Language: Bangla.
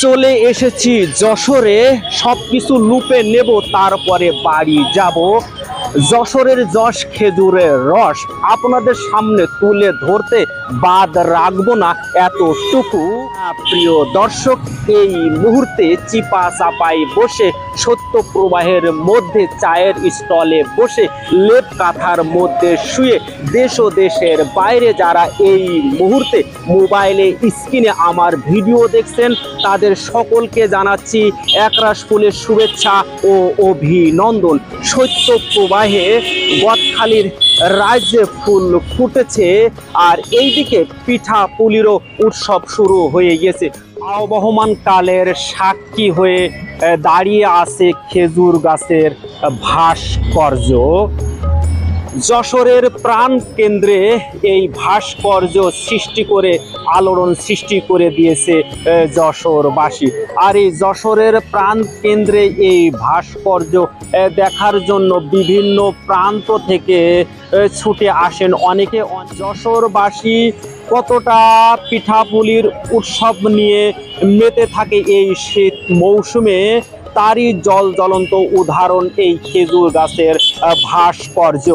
চলে এসেছি যশোরে সব কিছু লুপে নেব তারপরে বাড়ি যাব। যশোরের যশ খেজুরের রস আপনাদের সামনে তুলে ধরতে বাদ রাখব না এতটুকু। প্রিয় দর্শক, এই মুহূর্তে চিপা চাপাই বসে সত্য প্রবাহের মধ্যে, চায়ের স্টলে বসে লেপ কাঁথার মধ্যে শুয়ে দেশ ও দেশের বাইরে যারা এই মুহূর্তে মোবাইলে স্ক্রিনে আমার ভিডিও দেখছেন, তাদের সকলকে জানাচ্ছি একরাশ ফুলের শুভেচ্ছা ও অভিনন্দন। সত্য প্রবাহে গদখালির রাজ্যে ফুল ফুটেছে আর এইদিকে পিঠা পুলিরও উৎসব শুরু হয়ে গেছে। আবহমান কালের সাক্ষী হয়ে দাঁড়িয়ে আছে খেজুর গাছের ভাস্কর্য। যশোরের প্রাণ কেন্দ্রে এই ভাস্কর্য সৃষ্টি করে, আলোড়ন সৃষ্টি করে দিয়েছে যশোরবাসী। আর এই যশোরের প্রাণ কেন্দ্রে এই ভাস্কর্য দেখার জন্য বিভিন্ন প্রান্ত থেকে ছুটে আসেন অনেকে। যশোরবাসী কতটা পিঠাপুলির উৎসব নিয়ে মেতে থাকে এই শীত মৌসুমে তারই জল জ্বলন্ত উদাহরণ এই খেজুর গাছের ভাস্কর্য।